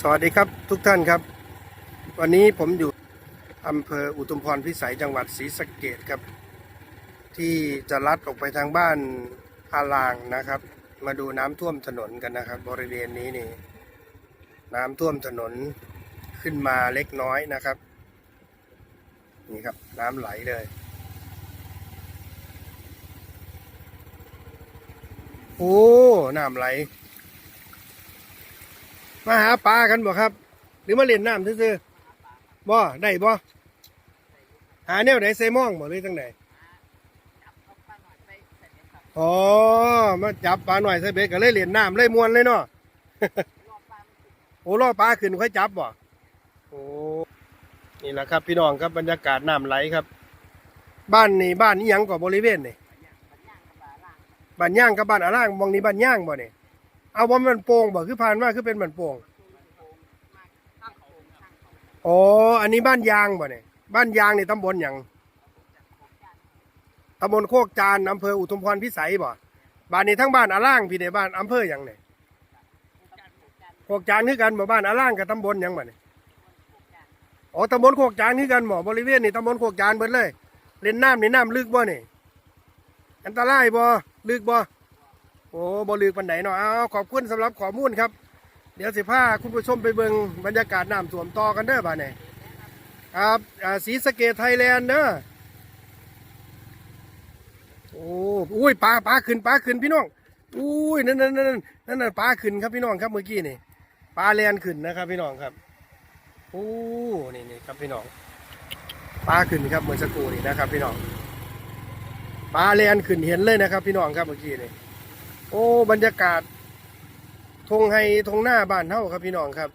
สวัสดีครับทุกท่านครับ วันนี้ผมอยู่อำเภออุทุมพรพิสัยจังหวัดศรีสะเกดครับ ที่จะลัดออกไปทางบ้านอาลางนะครับ มาดูน้ำท่วมถนนกันนะครับ บริเวณนี้นี่น้ำท่วมถนนขึ้นมาเล็กน้อยนะครับ นี่ครับน้ำไหลเลยโอ้น้ำไหล มาหาปลากันบ่ครับ หรือมาเล่นน้ำซื่อๆบ่ได้บ่หาแนวไหนใส่หมองบ่หรือจังไหนอ๋อมาจับปลาหน่อยใส่เบ็ดก็เลยเล่นน้ำเลยมวนเลยเนาะโอ้ล่อปลาขึ้นค่อยจับบ่โอ้นี่แหละครับ พี่น้องครับบรรยากาศน้ำไหลครับ บ้านนี่บ้านนี้ยังกว่าบริเวณนี่บ้านย่างกับบ้านอาล่างมองนี้บ้านย่างบ่เนี่ย เอาว่ามันโป่งบ่คือผ่านมาคือเป็นมันโป่งอ๋ออันนี้บ้านยางบ่เนี่ยบ้านยางในตำบลอย่างตำบลโคกจานอำเภออุทุมพรพิสัยบ่บ้านนี้ทั้งบ้านอาล่างพี่ในบ้านอำเภออย่างเนี่ยโคกจานคือกันบ่บ้านอาล่างกับตำบลหยังบ่เนี่ยอ๋อตำบลโคกจานคือกันบ่บริเวณนี่ตำบลโคกจานเบิดเลย เล่นน้ำนี่น้ำลึกบ่เนี่ยอันตรายบ่ลึกบ่ อ้บ่ลึกปานไหนเนาะเอาขอบคุณสำหรับข้อมูลครับ เดี๋ยวสิพาคุณผู้ชมไปเบิ่งบรรยากาศน้ำท่วมต่อกันเด้อบ้านนี้ครับอาสีสเกดไทยแลนด์เด้อโอ้อุ้ยปลาปลาขึ้นปลาขึ้นพี่น้องอุ้ยนั่นนั่นนั่นนั่นนั่นปลาขึ้นครับพี่น้องครับเมื่อกี้นี่ปลาแลนขึ้นนะครับพี่น้องครับโอ้นี่นี่ครับพี่น้องปลาขึ้นครับเมื่อสักครู่นี่นะครับพี่น้องปลาแลนขึ้นเห็นเลยนะครับ พี่น้องครับเมื่อกี้นี่ โอ้บรรยากาศทงให้ทงหน้าบ้านเท่าครับพี่น้องครับ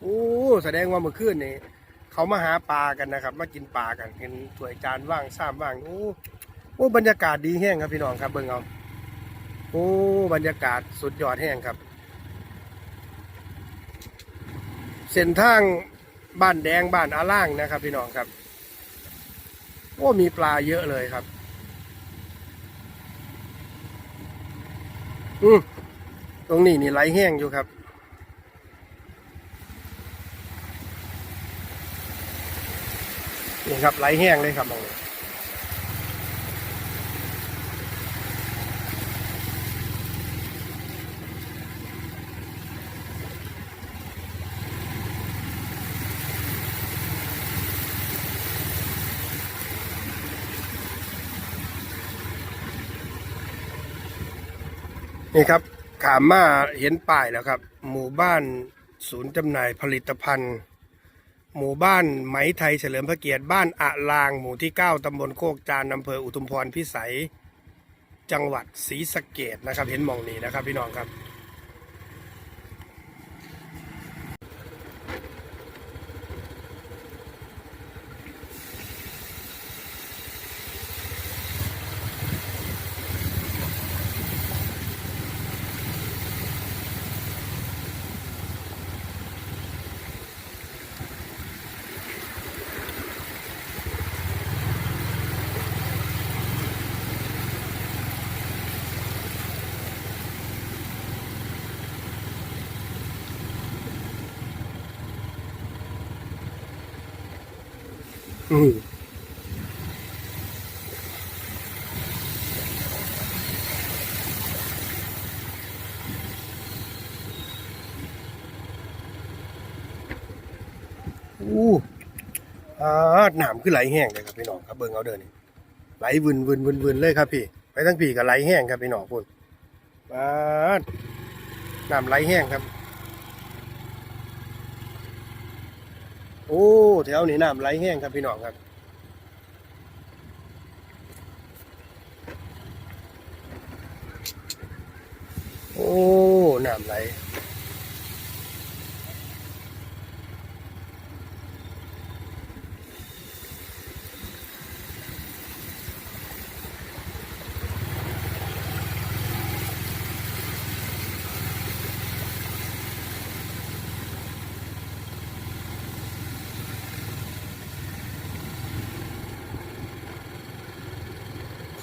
โอ้แสดงว่าเมื่อคืนนี่เขามาหาปลากันนะครับ มากินปลากันเห็นถ้วยจานว่างซ้ำว่างโอ้โอ้บรรยากาศดีแห้งครับพี่น้องครับเบิ่งเอาโอ้บรรยากาศสุดยอดแห้งครับ เส้นทางบ้านแดงบ้านอาล่างนะครับ พี่น้องครับ โอ้มีปลาเยอะเลยครับ อืมตรงนี้นี่ไหลแห้งอยู่ครับ นี่ครับไหลแห้งเลยครับตรงนี้ นี่ครับขามมาเห็นป้ายแล้วครับ หมู่บ้านศูนย์จำหน่ายผลิตภัณฑ์ หมู่บ้านไหมไทยเฉลิมพระเกียรติบ้านอะลาง หมู่ที่ 9ตำบลโคกจานอำเภออุทุมพรพิสัย จังหวัดศรีสะเกดนะครับ เห็นมองนี้นะครับพี่น้องครับ อู้อ่าน้ำคือไหลแห้งเลยครับพี่น้องครับเบิ่งเอาเดินนี่ไหลวืนวืนวืนวืนเลยครับพี่ ไปทั้งพี่ก็ไหลแห้งครับพี่น้องพุ่นอ่าน้ำไหลแห้งครับ โอ้แถวนี้น้ำไหลแห้งครับพี่น้องครับโอ้น้ำไหล